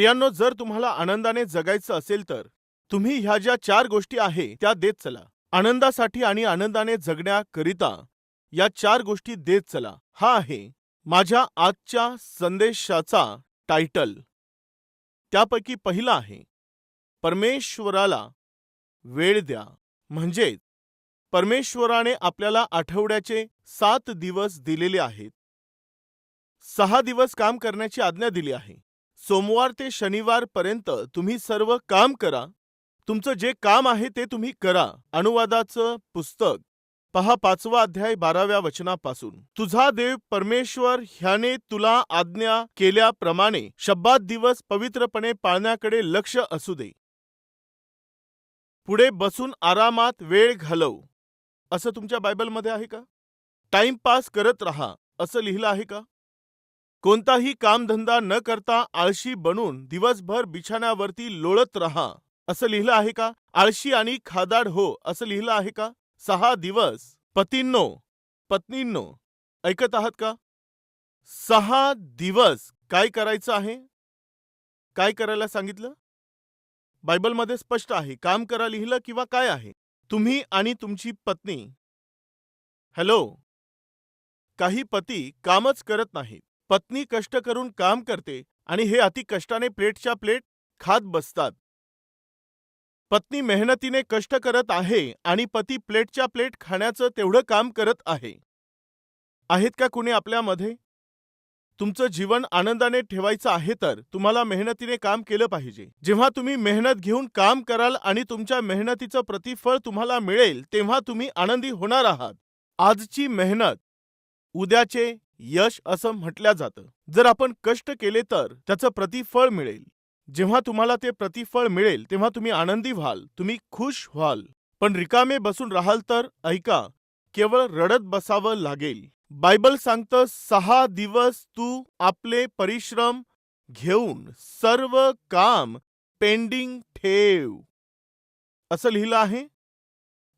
प्रियांनो जर तुम्हाला आनंदाने जगायचं असेल तर तुम्ही ह्या ज्या चार गोष्टी आहे त्या देत चला. आनंदासाठी आणि आनंदाने जगण्याकरिता या चार गोष्टी देत चला. हा आहे माझ्या आजच्या संदेशाचा टायटल त्यापैकी पहिला आहे परमेश्वराला वेळ द्या. म्हणजेच परमेश्वराने आपल्याला आठवड्याचे सात दिवस दिलेले आहेत. सहा दिवस काम करण्याची आज्ञा दिली आहे. सोमवार ते शनिवारपर्यंत तुम्ही सर्व काम करा. तुमचं जे काम आहे ते तुम्ही करा. अनुवादाचं पुस्तक. पहा पाचवा अध्याय बाराव्या वचनापासून. तुझा देव परमेश्वर ह्याने तुला आज्ञा केल्याप्रमाणे शब्दात दिवस पवित्रपणे पाळण्याकडे लक्ष असू दे. पुढे बसून आरामात वेळ घालव. असं तुमच्या बायबलमध्ये आहे का? टाइमपास करत राहा. असं लिहिलं आहे का? कोणताही कामधंदा न करता आळशी बनून दिवसभर बिछाण्यावरती लोळत राहा. असं लिहिलं आहे का? आळशी आणि खादाड हो असं लिहिलं आहे का? सहा दिवस. पतींनो पत्नींनो ऐकत आहात का? सहा दिवस. काय करायचं आहे? काय करायला सांगितलं? बायबलमध्ये स्पष्ट आहे. काम करा लिहिलं किंवा काय आहे? तुम्ही आणि तुमची पत्नी. हॅलो. काही पती कामच करत नाहीत. पत्नी कष्ट करून काम करते आणि हे अति कष्टाने प्लेटच्या प्लेट खात बसतात. पत्नी मेहनतीने कष्ट करत आहे आणि पती प्लेटच्या प्लेट खाण्याचं तेवढं काम करत आहे. आहेत का कुणी आपल्यामध्ये? तुमचं जीवन आनंदाने ठेवायचं आहे तर तुम्हाला मेहनतीने काम केलं पाहिजे. जेव्हा तुम्ही मेहनत घेऊन काम कराल आणि तुमच्या मेहनतीचं प्रतिफळ तुम्हाला मिळेल तेव्हा तुम्ही आनंदी होणार आहात. आजची मेहनत उद्याचे यश असं म्हटलं जातं. जर आपण कष्ट केले तर त्याचं प्रतिफळ मिळेल. जेव्हा तुम्हाला ते प्रतिफळ मिळेल तेव्हा तुम्ही आनंदी व्हाल तुम्ही खुश व्हाल. पण रिकामे बसून राहाल तर ऐका केवळ रडत बसावं लागेल. बायबल सांगतं सहा दिवस तू आपले परिश्रम घेऊन सर्व काम पेंडिंग ठेव. असं लिहिलं आहे?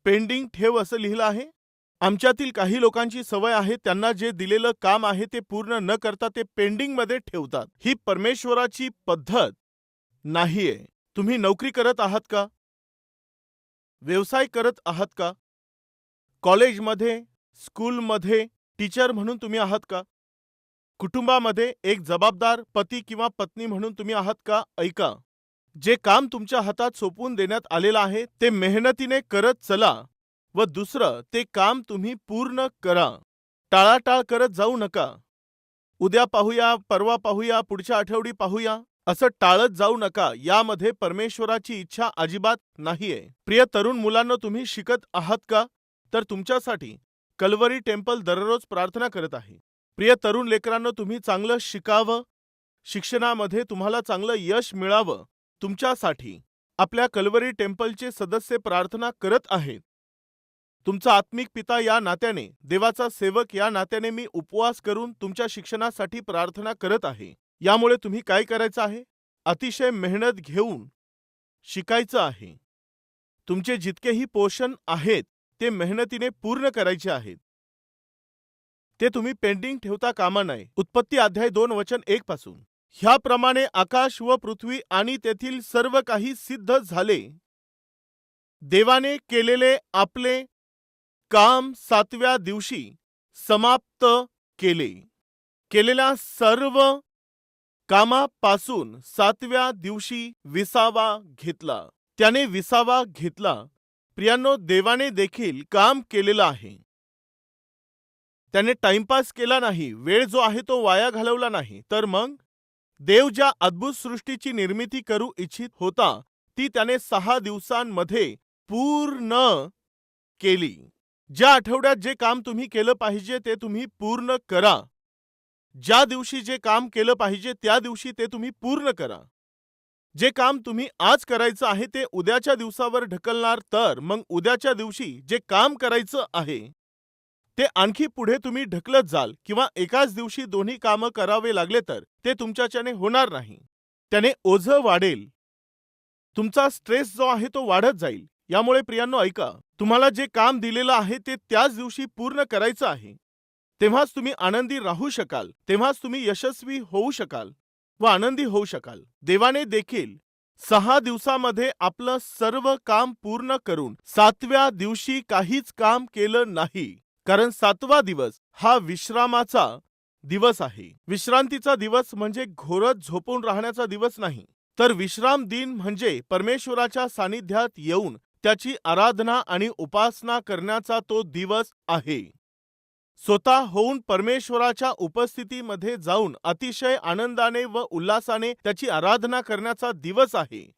पेंडिंग ठेव असं लिहिलं आहे? आमच्यातील काही लोकांची सवय आहे त्यांना जे दिलेलं काम आहे ते पूर्ण न करता ते पेंडिंगमध्ये ठेवतात. ही परमेश्वराची पद्धत नाहीये. तुम्ही नोकरी करत आहात का? व्यवसाय करत आहात का? कॉलेजमध्ये स्कूलमध्ये टीचर म्हणून तुम्ही आहात का? कुटुंबामध्ये एक जबाबदार पती किंवा पत्नी म्हणून तुम्ही आहात का? ऐका. जे काम तुमच्या हातात सोपवून देण्यात आलेलं आहे ते मेहनतीने करत चला. व दुसरं ते काम तुम्ही पूर्ण करा. टाळाटाळ करत जाऊ नका. उद्या पाहूया परवा पाहूया पुढच्या आठवडी पाहूया असं टाळत जाऊ नका यामध्ये परमेश्वराची इच्छा अजिबात नाहीये. प्रिय तरुण मुलांना तुम्ही शिकत आहात का? तर तुमच्यासाठी कलवरी टेम्पल दररोज प्रार्थना करत आहे. प्रिय तरुण लेकरांना तुम्ही चांगलं शिकावं. शिक्षणामध्ये तुम्हाला चांगलं यश मिळावं. तुमच्यासाठी आपल्या कल्वरी टेम्पलचे सदस्य प्रार्थना करत आहेत. तुमचा आत्मिक पिता या नात्याने देवाचा सेवक या नात्याने मी उपवास करून तुमच्या शिक्षणासाठी प्रार्थना करत आहे. यामुळे तुम्ही काय करायचं आहे? अतिशय मेहनत घेऊन शिकायचं आहे. तुमचे जितकेही पोषण आहेत ते मेहनतीने पूर्ण करायचे आहेत. ते तुम्ही पेंडिंग ठेवता कामा नये. उत्पत्ती अध्याय दोन वचन एक पासून. ह्याप्रमाणे आकाश व पृथ्वी आणि तेथील सर्व काही सिद्ध झाले. देवाने केलेले आपले काम सातव्या दिवशी समाप्त केले. केलेल्या सर्व कामापासून सातव्या दिवशी विसावा घेतला. त्याने विसावा घेतला. प्रियांनो देवाने देखील काम केलेलं आहे. त्याने टाइमपास केला नाही. वेळ जो आहे तो वाया घालवला नाही. तर मग? देव ज्या अद्भुत सृष्टीची निर्मिती करू इच्छित होता ती त्याने सहा दिवसांमध्ये पूर्ण केली. ज्या आठवड्यात जे काम तुम्ही केलं पाहिजे ते तुम्ही पूर्ण करा. ज्या दिवशी जे काम केलं पाहिजे त्या दिवशी ते तुम्ही पूर्ण करा. जे काम तुम्ही आज करायचं आहे ते उद्याच्या दिवसावर ढकलणार तर मग उद्याच्या दिवशी जे काम करायचं आहे ते आणखी पुढे तुम्ही ढकलत जाल किंवा एकाच दिवशी दोन्ही कामं करावे लागले तर ते तुमच्याच्याने होणार नाही. त्याने ओझं वाढेल. तुमचा स्ट्रेस जो आहे तो वाढत जाईल. यामुळे प्रियांनो ऐका. तुम्हाला जे काम दिलेलं आहे ते त्याच दिवशी पूर्ण करायचं आहे. तेव्हाच तुम्ही आनंदी राहू शकाल. तेव्हाच तुम्ही यशस्वी होऊ शकाल व आनंदी होऊ शकाल. देवाने देखील सहा दिवसामध्ये आपलं सर्व काम पूर्ण करून सातव्या दिवशी काहीच काम केलं नाही. कारण सातवा दिवस हा विश्रामाचा दिवस आहे. विश्रांतीचा दिवस म्हणजे घोरत झोपून राहण्याचा दिवस नाही. तर विश्राम दिन म्हणजे परमेश्वराच्या सानिध्यात येऊन त्याची आराधना आणि उपासना करण्याचा तो दिवस आहे. स्वतः होऊन परमेश्वराच्या उपस्थितीमध्ये जाऊन अतिशय आनंदाने व उल्हासाने त्याची आराधना करण्याचा दिवस आहे.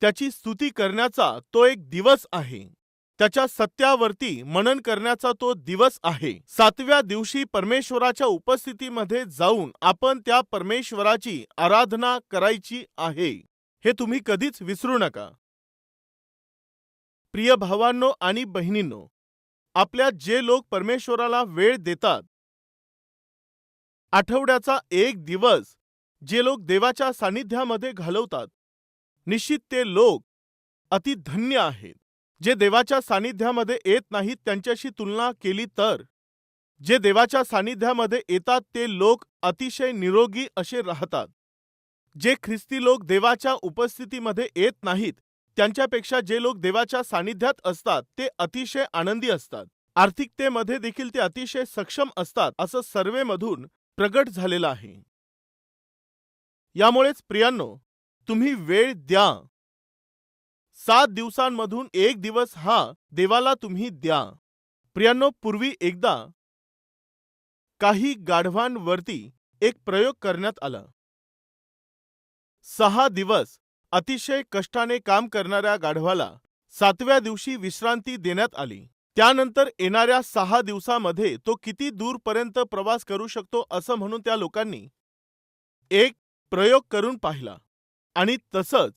त्याची स्तुती करण्याचा तो एक दिवस आहे. त्याच्या सत्यावरती मनन करण्याचा तो दिवस आहे. सातव्या दिवशी परमेश्वराच्या उपस्थितीमध्ये जाऊन आपण त्या परमेश्वराची आराधना करायची आहे. हे तुम्ही कधीच विसरू नका. प्रिय भावांनो आणि बहिणींनो आपल्या जे लोक परमेश्वराला वेळ देतात आठवड्याचा एक दिवस जे लोक देवाच्या सानिध्यामध्ये घालवतात निश्चित ते लोक अति धन्य आहेत. जे देवाच्या सानिध्यामध्ये येत नाहीत त्यांच्याशी तुलना केली तर जे देवाच्या सानिध्यामध्ये येतात ते लोक अतिशय निरोगी असे राहतात. जे ख्रिस्ती लोक देवाच्या उपस्थितीमध्ये येत नाहीत त्यांच्यापेक्षा जे लोक देवाच्या सानिध्यात असतात ते अतिशय आनंदी असतात. आर्थिकतेमध्ये देखील ते अतिशय सक्षम असतात असं सर्वेमधून प्रगट झालेलं आहे. यामुळेच प्रियांनो तुम्ही वेळ द्या. सात दिवसांमधून एक दिवस हा देवाला तुम्ही द्या. प्रियांनो पूर्वी एकदा काही गाढवांवरती एक प्रयोग करण्यात आला. सहा दिवस अतिशय कष्टाने काम करणाऱ्या गाढवाला सातव्या दिवशी विश्रांती देण्यात आली. त्यानंतर येणाऱ्या सहा दिवसामध्ये तो किती दूरपर्यंत प्रवास करू शकतो असं म्हणून त्या लोकांनी एक प्रयोग करून पाहिला. आणि तसंच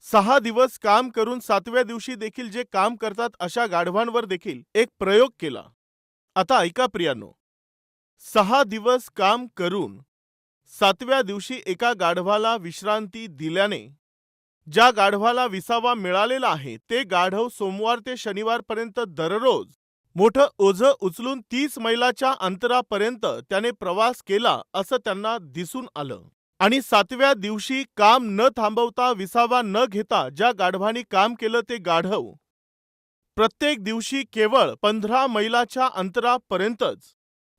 सहा दिवस काम करून सातव्या दिवशी देखील जे काम करतात अशा गाढवांवर देखील एक प्रयोग केला. आता ऐका प्रियांनो. सहा दिवस काम करून सातव्या दिवशी एका गाढवाला विश्रांती दिल्याने ज्या गाढवाला विसावा मिळालेला आहे ते गाढव सोमवार ते शनिवारपर्यंत दररोज मोठं ओझं उचलून तीस मैलाच्या अंतरापर्यंत त्याने प्रवास केला असं त्यांना दिसून आलं. आणि सातव्या दिवशी काम न थांबवता विसावा न घेता ज्या गाढवानी काम केलं ते गाढव प्रत्येक दिवशी केवळ पंधरा मैलाच्या अंतरापर्यंतच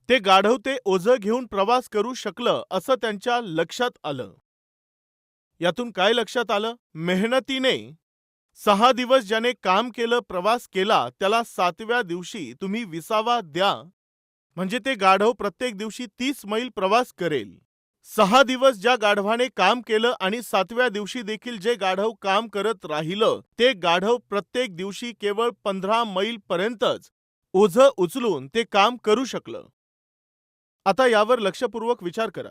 ते गाढव ते ओझं घेऊन प्रवास करू शकलं असं त्यांच्या लक्षात आलं. यातून काय लक्षात आलं? मेहनतीने. सहा दिवस ज्याने काम केलं प्रवास केला त्याला सातव्या दिवशी तुम्ही विसावा द्या. म्हणजे ते गाढव प्रत्येक दिवशी तीस मैल प्रवास करेल. सहा दिवस ज्या गाढवाने काम केलं आणि सातव्या दिवशी देखील जे गाढव काम करत राहिलं ते गाढव प्रत्येक दिवशी केवळ पंधरा मैल पर्यंतच ओझं उचलून ते काम करू शकलं. आता यावर लक्षपूर्वक विचार करा.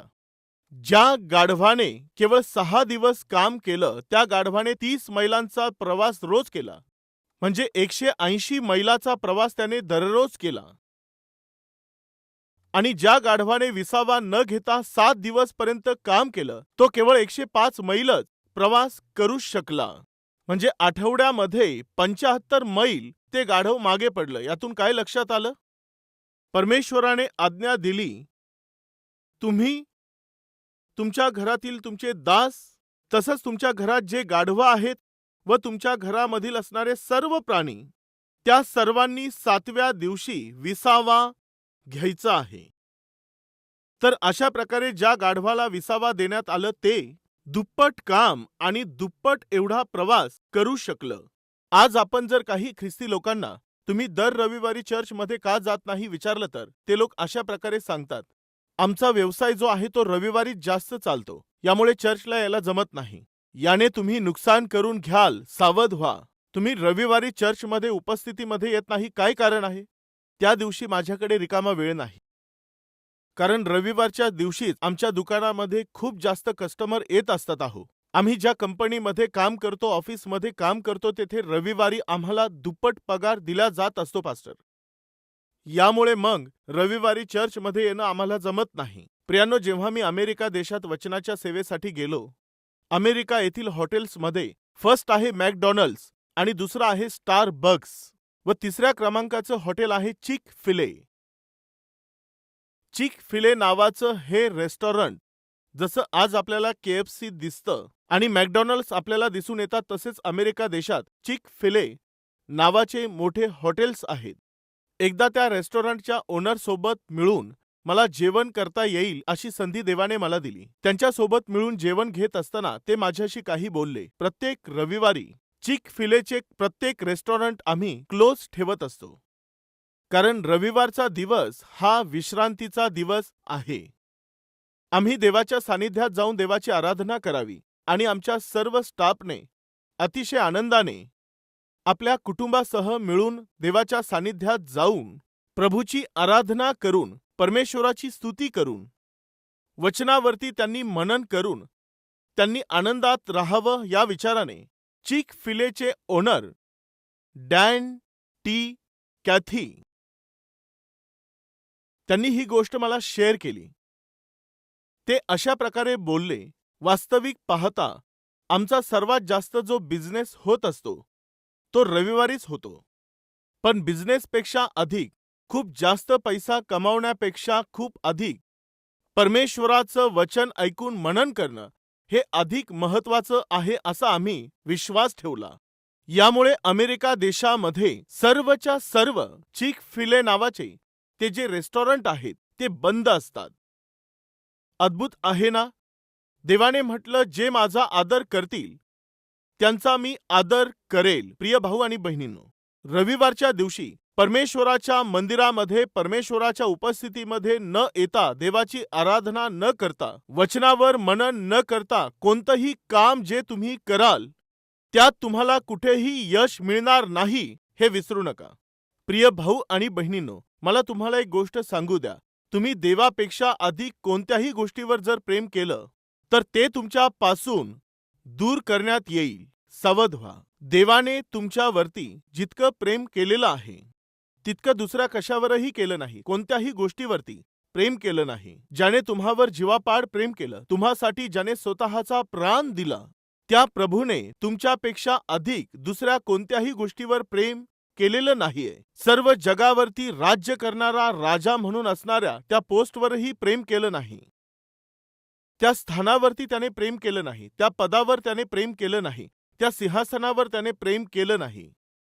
ज्या गाढवाने केवळ सहा दिवस काम केलं त्या गाढवाने तीस मैलांचा प्रवास रोज केला. म्हणजे एकशे ऐंशी मैलाचा प्रवास त्याने दररोज केला. आणि ज्या गाढवाने विसावा न घेता सात दिवसपर्यंत काम केलं तो केवळ एकशे पाच मैलच प्रवास करू शकला. म्हणजे आठवड्यामध्ये पंचाहत्तर मैल ते गाढव मागे पडलं. यातून काय लक्षात आलं? परमेश्वराने आज्ञा दिली. तुम्ही तुमच्या घरातील तुमचे दास तसंच तुमच्या घरात जे गाढवा आहेत व तुमच्या घरामधील असणारे सर्व प्राणी त्या सर्वांनी सातव्या दिवशी विसावा घ्यायचा आहे. तर अशा प्रकारे ज्या गाढवाला विसावा देण्यात आलं ते दुप्पट काम आणि दुप्पट एवढा प्रवास करू शकलं. आज आपण जर काही ख्रिस्ती लोकांना तुम्ही दर रविवारी चर्चमध्ये का जात नाही विचारलं तर? ते लोक अशा प्रकारे सांगतात. आमचा व्यवसाय जो आहे तो रविवारीच जास्त चालतो. यामुळे चर्चला यायला जमत नाही. याने तुम्ही नुकसान करून घ्याल सावध व्हा. तुम्ही रविवारी चर्चमध्ये उपस्थितीमध्ये येत नाही काय कारण आहे? त्या दिवशी माझ्याकडे रिकामा वेळ नाही. कारण रविवारच्या दिवशीच आमच्या दुकानामध्ये खूप जास्त कस्टमर येत असतात आहो आम्ही ज्या कंपनीमध्ये काम करतो ऑफिसमध्ये काम करतो तेथे रविवारी आम्हाला दुप्पट पगार दिला जात असतो पास्टर. यामुळे मग रविवारी चर्चमध्ये येणं आम्हाला जमत नाही. प्रियानो जेव्हा मी अमेरिका देशात वचनाच्या सेवेसाठी गेलो अमेरिका येथील हॉटेल्समध्ये फर्स्ट आहे मॅकडॉनल्ड्स आणि दुसरं आहे स्टार बग्स व तिसऱ्या क्रमांकाचं हॉटेल आहे चिक फिले. चिक फिले नावाचं हे रेस्टॉरंट जसं आज आपल्याला के एफ सी दिसतं आणि मॅकडॉनल्ड्स आपल्याला दिसून येतात तसेच अमेरिका देशात चिक फिले नावाचे मोठे हॉटेल्स आहेत. एकदा त्या रेस्टॉरंटच्या ओनरसोबत मिळून मला जेवण करता येईल अशी संधी देवाने मला दिली. त्यांच्यासोबत मिळून जेवण घेत असताना ते माझ्याशी काही बोलले. प्रत्येक रविवारी चिक फिलेचे प्रत्येक रेस्टॉरंट आम्ही क्लोज ठेवत असतो. कारण रविवारचा दिवस हा विश्रांतीचा दिवस आहे. आम्ही देवाच्या सानिध्यात जाऊन देवाची आराधना करावी आणि आमच्या सर्व स्टाफने अतिशय आनंदाने आपल्या कुटुंबासह मिळून देवाच्या सानिध्यात जाऊन प्रभूची आराधना करून परमेश्वराची स्तुती करून वचनावरती त्यांनी मनन करून त्यांनी आनंदात राहावं या विचाराने चिक फिलेचे ओनर डॅन टी कॅथी त्यांनी ही गोष्ट मला शेअर केली. ते अशा प्रकारे बोलले वास्तविक पाहता आमचा सर्वात जास्त जो बिझनेस होत असतो तो रविवारीच होतो. पण बिझनेसपेक्षा अधिक खूप जास्त पैसा कमावण्यापेक्षा खूप अधिक परमेश्वराचं वचन ऐकून मनन करणं हे अधिक महत्वाचं आहे असा आम्ही विश्वास ठेवला. यामुळे अमेरिका देशामध्ये सर्वच्या सर्व चिक फिले नावाचे ते जे रेस्टॉरंट आहेत ते बंद असतात. अद्भुत आहे ना? देवाने म्हटलं जे माझा आदर करतील त्यांचा मी आदर करेल. प्रिय भाऊ आणि बहिणींनो रविवारच्या दिवशी परमेश्वराच्या मंदिरामध्ये परमेश्वराच्या उपस्थितीमध्ये न येता देवाची आराधना न करता वचनावर मनन न करता कोणतंही काम जे तुम्ही कराल त्यात तुम्हाला कुठेही यश मिळणार नाही हे विसरू नका. प्रिय भाऊ आणि बहिणींनो मला तुम्हाला एक गोष्ट सांगू द्या. तुम्ही देवापेक्षा अधिक कोणत्याही गोष्टीवर जर प्रेम केलं तर ते तुमच्यापासून दूर करण्यात येईल. सावध व्हा. देवाने तुमच्यावरती जितकं प्रेम केलेलं आहे तितकं दुसऱ्या कशावरही केलं नाही. कोणत्याही गोष्टीवरती प्रेम केलं नाही. ज्याने तुम्हावर जीवापाड प्रेम केलं तुम्हासाठी ज्याने स्वतःचा प्राण दिला त्या प्रभूने तुमच्यापेक्षा अधिक दुसऱ्या कोणत्याही गोष्टीवर प्रेम केलेलं नाहीये. सर्व जगावरती राज्य करणारा राजा म्हणून असणाऱ्या त्या पोस्टवरही प्रेम केलं नाही. त्या स्थानावरती त्याने प्रेम केलं नाही. त्या पदावर त्याने प्रेम केलं नाही. त्या सिंहासनावर त्याने प्रेम केलं नाही.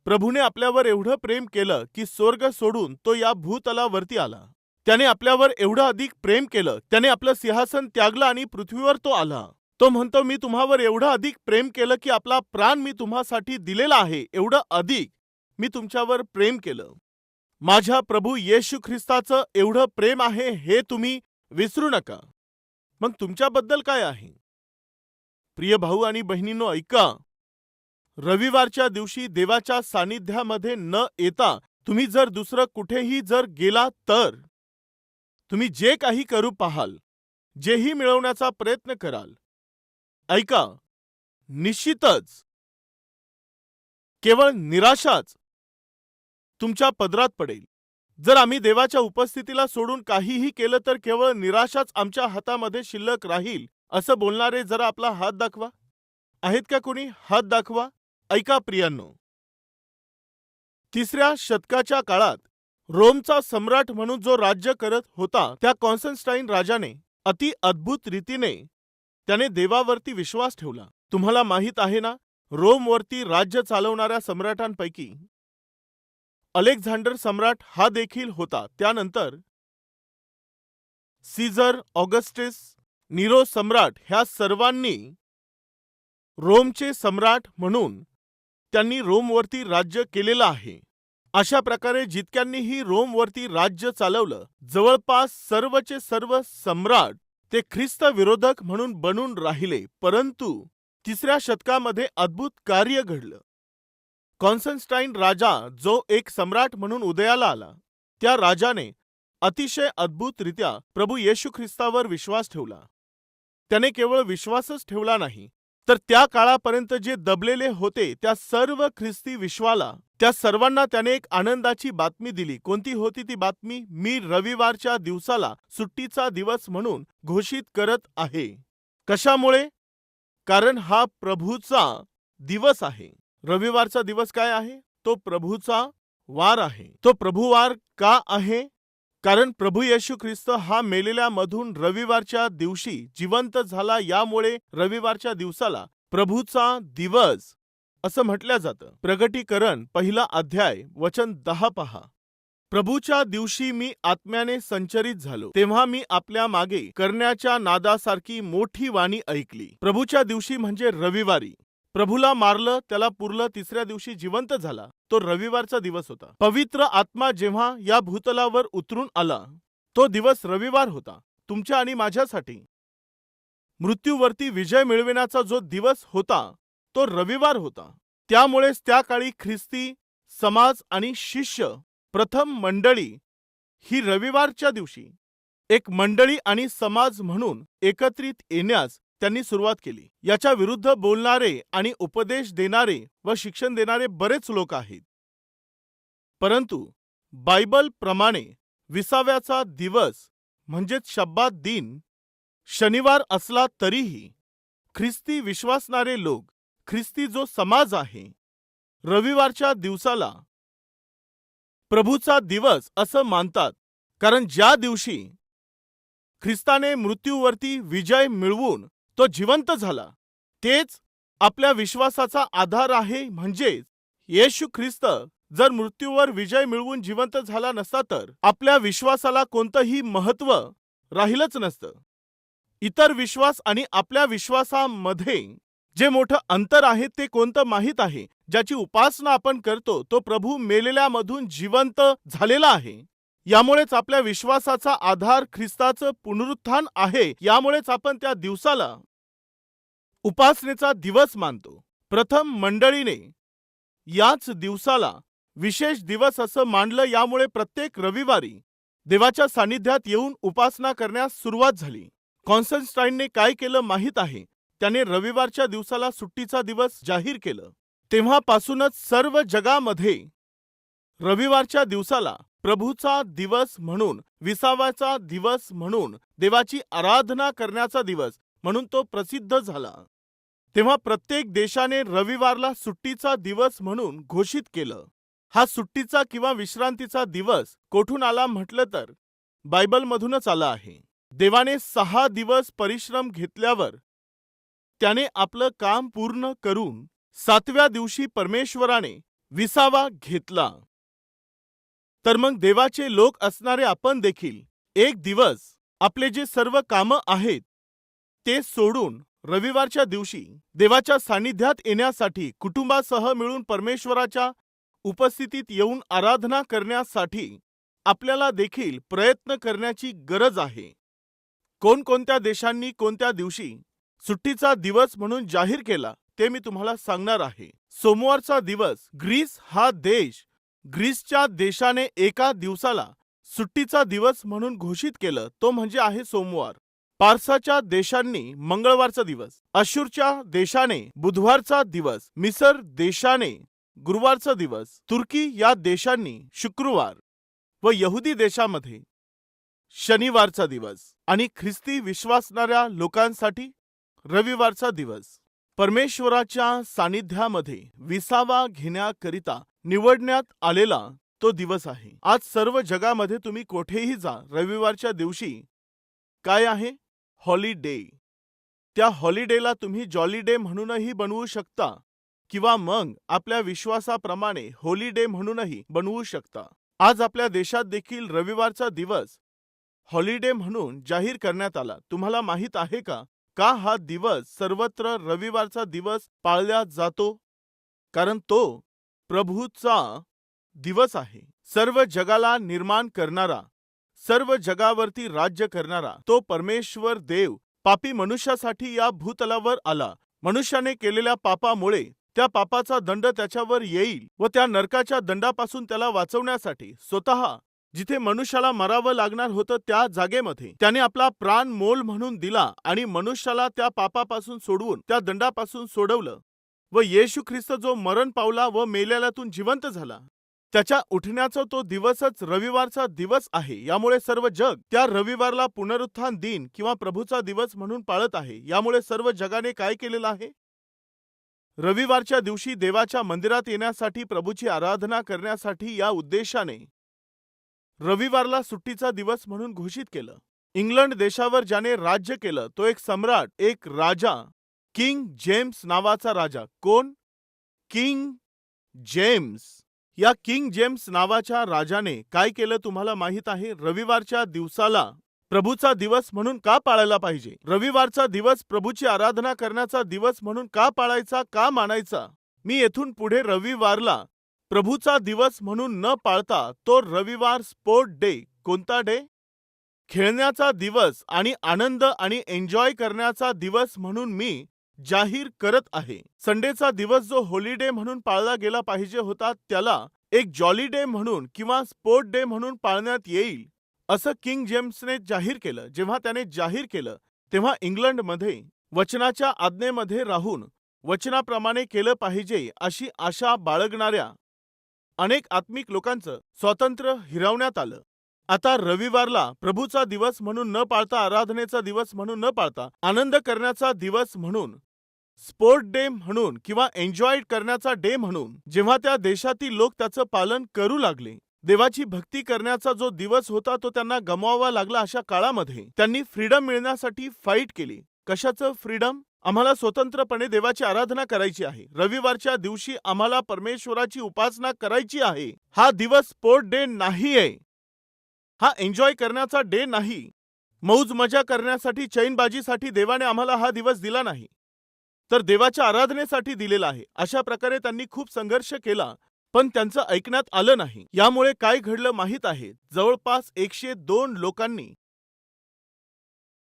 प्रभूने आपल्यावर एवढं प्रेम केलं की स्वर्ग सोडून तो या भूतलावरती आला. त्याने आपल्यावर एवढं अधिक प्रेम केलं. त्याने आपलं सिंहासन त्यागलं आणि पृथ्वीवर तो आला. तो म्हणतो मी तुम्हावर एवढं अधिक प्रेम केलं की आपला प्राण मी तुम्हासाठी दिलेला आहे. एवढं अधिक मी तुमच्यावर प्रेम केलं. माझ्या प्रभू येशू ख्रिस्ताचं एवढं प्रेम आहे हे तुम्ही विसरू नका. मग तुमच्याबद्दल काय आहे? प्रिय भाऊ आणि बहिणींनो ऐका. रविवारच्या दिवशी देवाच्या सानिध्यामध्ये न येता तुम्ही जर दुसरं कुठेही जर गेला तर तुम्ही जे काही करू पाहाल जेही मिळवण्याचा प्रयत्न कराल. ऐका. निश्चितच. केवळ निराशाच. तुमच्या पदरात पडेल. जर आम्ही देवाच्या उपस्थितीला सोडून काहीही केलं तर केवळ निराशाच आमच्या हातामध्ये शिल्लक राहील असं बोलणारे जरा आपला हात दाखवा. आहेत का कुणी? हात दाखवा. ऐका प्रियांनो. तिसऱ्या शतकाच्या काळात रोमचा सम्राट म्हणून जो राज्य करत होता त्या कॉन्सन्स्टाईन राजाने अति अद्भुत रीतीने त्याने देवावरती विश्वास ठेवला. तुम्हाला माहीत आहे ना रोमवरती राज्य चालवणाऱ्या सम्राटांपैकी अलेक्झांडर सम्राट हा देखील होता. त्यानंतर सीझर ऑगस्टिस निरो सम्राट ह्या सर्वांनी रोमचे सम्राट म्हणून त्यांनी रोमवरती राज्य केलेलं आहे. अशा प्रकारे जितक्यांनीही रोमवरती राज्य चालवलं जवळपास सर्वचे सर्व सम्राट ते ख्रिस्त विरोधक म्हणून बनून राहिले परंतु तिसऱ्या शतकामध्ये अद्भुत कार्य घडलं. कॉन्सन्स्टाईन राजा जो एक सम्राट म्हणून उदयाला आला त्या राजाने अतिशय अद्भुतरित्या प्रभू येशू ख्रिस्तावर विश्वास ठेवला. त्याने केवळ विश्वासच ठेवला नाही तर त्या काळापर्यंत जे दबलेले होते त्या सर्व ख्रिस्ती विश्वाला त्या सर्वांना त्याने एक आनंदाची बातमी दिली. कोणती होती ती बातमी? मी रविवारच्या दिवसाला सुट्टीचा दिवस म्हणून घोषित करत आहे. कशामुळे? कारण हा प्रभूचा दिवस आहे. रविवारचा दिवस काय आहे? तो प्रभूचा वार आहे. तो प्रभुवार का आहे? कारण प्रभू येशू ख्रिस्त हा मेलेल्यामधून रविवारच्या दिवशी जिवंत झाला यामुळे रविवारच्या दिवसाला प्रभूचा दिवस असं म्हटलं जातं. प्रगटीकरण पहिला अध्याय वचन दहा पहा. प्रभूच्या दिवशी मी आत्म्याने संचरित झालो. तेव्हा मी आपल्या मागे करण्याच्या नादासारखी मोठी वाणी ऐकली. प्रभूच्या दिवशी म्हणजे रविवारी. प्रभूला मारलं त्याला पुरलं तिसऱ्या दिवशी जिवंत झाला. तो रविवारचा दिवस होता. पवित्र आत्मा जेव्हा या भूतलावर उतरून आला तो दिवस रविवार होता. तुमच्या आणि माझ्यासाठी. मृत्यूवरती विजय मिळविण्याचा जो दिवस होता तो रविवार होता. त्यामुळेच त्या काळी ख्रिस्ती समाज आणि शिष्य प्रथम मंडळी ही रविवारच्या दिवशी. एक मंडळी आणि समाज म्हणून एकत्रित येण्यास त्यांनी सुरुवात केली. याच्या विरुद्ध बोलणारे आणि उपदेश देणारे व शिक्षण देणारे बरेच लोक आहेत. परंतु बायबल प्रमाणे विसाव्याचा दिवस म्हणजेच शब्बात दिन शनिवार असला तरीही ख्रिस्ती विश्वासणारे लोक ख्रिस्ती जो समाज आहे रविवारच्या दिवसाला प्रभूचा दिवस असं मानतात. कारण ज्या दिवशी ख्रिस्ताने मृत्यूवरती विजय मिळवून तो जिवंत झाला. तेच आपल्या विश्वासाचा आधार आहे. म्हणजेच येशू ख्रिस्त जर मृत्यूवर विजय मिळवून जिवंत झाला नसता तर आपल्या विश्वासाला कोणतंही महत्त्व राहिलंच नसतं. इतर विश्वास आणि आपल्या विश्वासामध्ये जे मोठं अंतर आहे ते कोणतं माहीत आहे? ज्याची उपासना आपण करतो तो प्रभू मेलेल्यामधून जिवंत झालेला आहे. यामुळेच आपल्या विश्वासाचा आधार ख्रिस्ताचं पुनरुत्थान आहे यामुळेच आपण त्या दिवसाला उपासनेचा दिवस मानतो. प्रथम मंडळीने याच दिवसाला विशेष दिवस असं मानलं यामुळे प्रत्येक रविवारी देवाच्या सानिध्यात येऊन उपासना करण्यास सुरुवात झाली. कॉन्स्टन्टाईनने काय केलं माहीत आहे? त्याने रविवारच्या दिवसाला सुट्टीचा दिवस जाहीर केलं. तेव्हापासूनच सर्व जगामध्ये रविवारच्या दिवसाला प्रभूचा दिवस म्हणून विसावाचा दिवस म्हणून देवाची आराधना करण्याचा दिवस म्हणून तो प्रसिद्ध झाला. तेव्हा प्रत्येक देशाने रविवारला सुट्टीचा दिवस म्हणून घोषित केलं. हा सुट्टीचा किंवा विश्रांतीचा दिवस कोठून आला म्हटलं तर बायबलमधूनच आला आहे. देवाने सहा दिवस परिश्रम घेतल्यावर त्याने आपलं काम पूर्ण करून सातव्या दिवशी परमेश्वराने विसावा घेतला. तर मग देवाचे लोक असणारे आपण देखील एक दिवस आपले जे सर्व कामं आहेत ते सोडून रविवारच्या दिवशी देवाच्या सानिध्यात येण्यासाठी कुटुंबासह मिळून परमेश्वराच्या उपस्थितीत येऊन आराधना करण्यासाठी आपल्याला देखील प्रयत्न करण्याची गरज आहे. कोणकोणत्या देशांनी कोणत्या दिवशी सुट्टीचा दिवस म्हणून जाहीर केला ते मी तुम्हाला सांगणार आहे. सोमवारचा दिवस ग्रीस हा देश ग्रीसच्या देशाने एका दिवसाला सुट्टीचा दिवस म्हणून घोषित केलं तो म्हणजे आहे सोमवार. पारसाच्या देशांनी मंगळवारचा दिवस अशूरच्या देशाने बुधवारचा दिवस मिसर देशाने गुरुवारचा दिवस तुर्की या देशांनी शुक्रवार व यहुदी देशामध्ये शनिवारचा दिवस आणि ख्रिस्ती विश्वासणाऱ्या लोकांसाठी रविवारचा दिवस. परमेश्वराच्या सानिध्यामध्ये विसावा घेण्याकरिता निवडण्यात आलेला तो दिवस आहे. आज सर्व जगामध्ये तुम्ही कोठेही जा रविवारच्या दिवशी काय आहे? हॉलिडे. त्या हॉलिडेला तुम्ही जॉलिडे म्हणूनही बनवू शकता किंवा मग आपल्या विश्वासाप्रमाणे होलिडे म्हणूनही बनवू शकता. आज आपल्या देशात देखील रविवारचा दिवस हॉलिडे म्हणून जाहीर करण्यात आला. तुम्हाला माहीत आहे का? का हा दिवस सर्वत्र रविवारचा दिवस पाळला जातो? कारण तो प्रभूचा दिवस आहे. सर्व जगाला निर्माण करणारा सर्व जगावरती राज्य करणारा तो परमेश्वर देव पापी मनुष्यासाठी या भूतलावर आला. मनुष्याने केलेल्या पापामुळे त्या पापाचा दंड त्याच्यावर येईल व त्या नरकाच्या दंडापासून त्याला वाचवण्यासाठी स्वतः जिथे मनुष्याला मरावं लागणार होतं त्या जागेमध्ये. त्याने आपला प्राण मोल म्हणून दिला आणि मनुष्याला त्या पापापासून सोडवून त्या दंडापासून सोडवलं. व येशू ख्रिस्त जो मरण पावला व मेलेल्यातून जिवंत झाला. त्याच्या उठण्याचा तो दिवसच रविवारचा दिवस आहे यामुळे सर्व जग त्या रविवारला पुनरुत्थान दिन किंवा प्रभूचा दिवस म्हणून पाळत आहे यामुळे सर्व जगाने काय केलेलं आहे? रविवारच्या दिवशी देवाच्या मंदिरात येण्यासाठी प्रभूची आराधना करण्यासाठी या उद्देशाने रविवारला सुट्टीचा दिवस म्हणून घोषित केलं. इंग्लंड देशावर ज्याने राज्य केलं तो एक सम्राट एक राजा. किंग जेम्स नावाचा राजा. कोण? King James. या किंग जेम्स नावाच्या राजाने काय केलं तुम्हाला माहीत आहे? रविवारच्या दिवसाला प्रभूचा दिवस म्हणून का पाळायला पाहिजे? रविवारचा दिवस प्रभूची आराधना करण्याचा दिवस म्हणून का पाळायचा का मानायचा? मी येथून पुढे रविवारला प्रभूचा दिवस म्हणून न पाळता तो रविवार स्पोर्ट डे कोणता डे? खेळण्याचा दिवस आणि आनंद आणि एन्जॉय करण्याचा दिवस म्हणून मी जाहीर करत आहे. संडेचा दिवस जो हॉलिडे म्हणून पाळला गेला पाहिजे होता त्याला एक जॉली डे म्हणून किंवा स्पोर्ट डे म्हणून पाळण्यात येईल असं किंग जेम्सने जाहीर केलं. जेव्हा त्याने जाहीर केलं तेव्हा इंग्लंडमध्ये वचनाच्या आज्ञेमध्ये राहून वचनाप्रमाणे केलं पाहिजे अशी आशा बाळगणाऱ्या अनेक आत्मिक लोकांचं स्वातंत्र्य हिरावण्यात आलं. आता रविवारला प्रभूचा दिवस म्हणून न पाळता आराधनेचा दिवस म्हणून न पाळता आनंद करण्याचा दिवस म्हणून स्पोर्ट डे म्हणून किंवा एन्जॉय करण्याचा डे म्हणून जेव्हा त्या देशातील लोक त्याचं पालन करू लागले देवाची भक्ती करण्याचा जो दिवस होता तो त्यांना गमवावा लागला अशा काळामध्ये त्यांनी फ्रीडम मिळण्यासाठी फाईट केली. कशाचं फ्रीडम? आम्हाला स्वतंत्रपणे देवाची आराधना करायची आहे. रविवारच्या दिवशी आम्हाला परमेश्वराची उपासना करायची आहे. हा दिवस स्पोर्ट डे नाहीये. हा एन्जॉय करण्याचा डे नाही. मौज मजा करण्यासाठी चैनबाजीसाठी देवाने आम्हाला हा दिवस दिला नाही. तर देवाच्या आराधनेसाठी दिलेला आहे. अशा प्रकारे त्यांनी खूप संघर्ष केला पण त्यांचं ऐकण्यात आलं नाही. यामुळे काय घडलं माहीत आहे. जवळपास एकशे दोन लोकांनी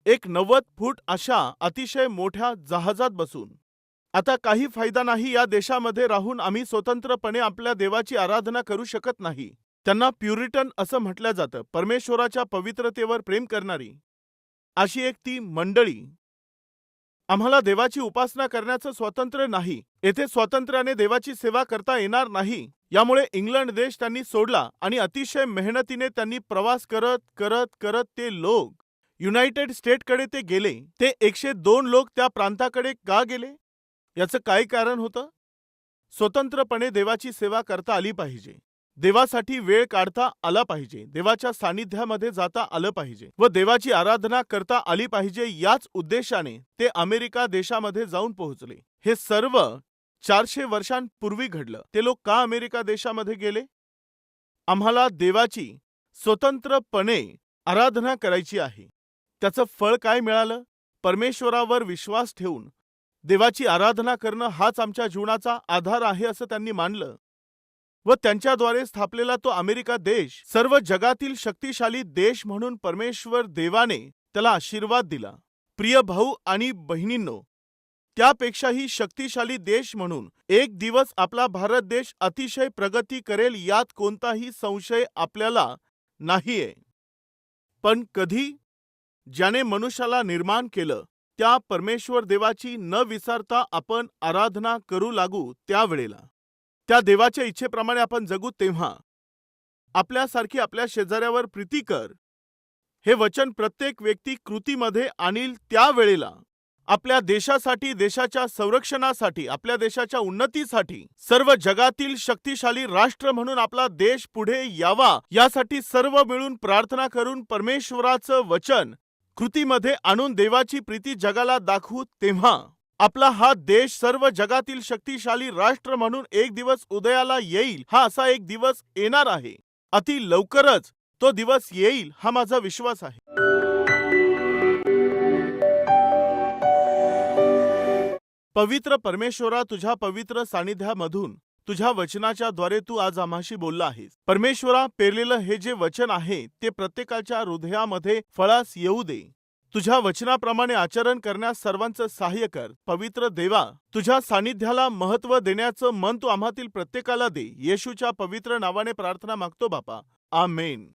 एक नव्वद फूट अशा अतिशय मोठ्या जहाजात बसून. आता काही फायदा नाही या देशामध्ये राहून आम्ही स्वतंत्रपणे आपल्या देवाची आराधना करू शकत नाही. त्यांना प्युरिटन असं म्हटलं जातं परमेश्वराच्या पवित्रतेवर प्रेम करणारी. अशी एक ती मंडळी. आम्हाला देवाची उपासना करण्याचं स्वातंत्र्य नाही येथे स्वातंत्र्याने देवाची सेवा करता येणार नाही यामुळे इंग्लंड देश त्यांनी सोडला आणि अतिशय मेहनतीने त्यांनी प्रवास करत करत करत ते लोक युनायटेड स्टेटकडे ते गेले ते एकशे दोन लोक त्या प्रांताकडे का गेले? याचं काय कारण होतं? स्वतंत्रपणे देवाची सेवा करता आली पाहिजे. देवासाठी वेळ काढता आला पाहिजे. देवाच्या सानिध्यामध्ये जाता आलं पाहिजे व देवाची आराधना करता आली पाहिजे याच उद्देशाने ते अमेरिका देशामध्ये जाऊन पोहोचले. हे सर्व चारशे वर्षांपूर्वी घडलं. ते लोक का अमेरिका देशामध्ये गेले? आम्हाला देवाची स्वतंत्रपणे आराधना करायची आहे. त्याचं फळ काय मिळालं? परमेश्वरावर विश्वास ठेवून देवाची आराधना करणं हाच आमच्या जीवनाचा आधार आहे असं त्यांनी मानलं. व त्यांच्याद्वारे स्थापलेला तो अमेरिका देश सर्व जगातील शक्तिशाली देश म्हणून परमेश्वर देवाने त्याला आशीर्वाद दिला. प्रिय भाऊ आणि बहिणींनो त्यापेक्षाही शक्तिशाली देश म्हणून एक दिवस आपला भारत देश अतिशय प्रगती करेल यात कोणताही संशय आपल्याला नाहीये. पण कधी? ज्याने मनुष्याला निर्माण केलं त्या परमेश्वर देवाची न विसरता आपण आराधना करू लागू त्यावेळेला. त्या देवाच्या इच्छेप्रमाणे आपण जगू तेव्हा. आपल्यासारखी आपल्या शेजाऱ्यावर प्रीती कर. हे वचन प्रत्येक व्यक्ती कृतीमध्ये आणील त्यावेळेला. आपल्या देशासाठी देशाच्या संरक्षणासाठी आपल्या देशाच्या उन्नतीसाठी सर्व जगातील शक्तिशाली राष्ट्र म्हणून आपला देश पुढे यावा यासाठी सर्व मिळून प्रार्थना करून परमेश्वराचं वचन कृतीमध्ये आणून देवाची प्रीती जगाला दाखवू तेव्हा आपला हा देश सर्व जगातील शक्तिशाली राष्ट्र म्हणून एक दिवस उदयाला येईल हा असा एक दिवस येणार आहे. अति लवकरच तो दिवस येईल हा माझा विश्वास आहे. पवित्र परमेश्वरा तुझ्या पवित्र सानिध्यामधून तुझ्या वचनाच्या द्वारे तू आज आम्हाशी बोलला आहेस. परमेश्वरा पेरलेलं हे जे वचन आहे ते प्रत्येकाच्या हृदयामध्ये फळास येऊ दे. तुझ्या वचनाप्रमाणे आचरण करण्यास सर्वांचं सहाय्य कर. पवित्र देवा तुझ्या सानिध्याला महत्त्व देण्याचं मन तू आम्हातील प्रत्येकाला दे. येशूच्या पवित्र नावाने प्रार्थना मागतो बापा. आमेन.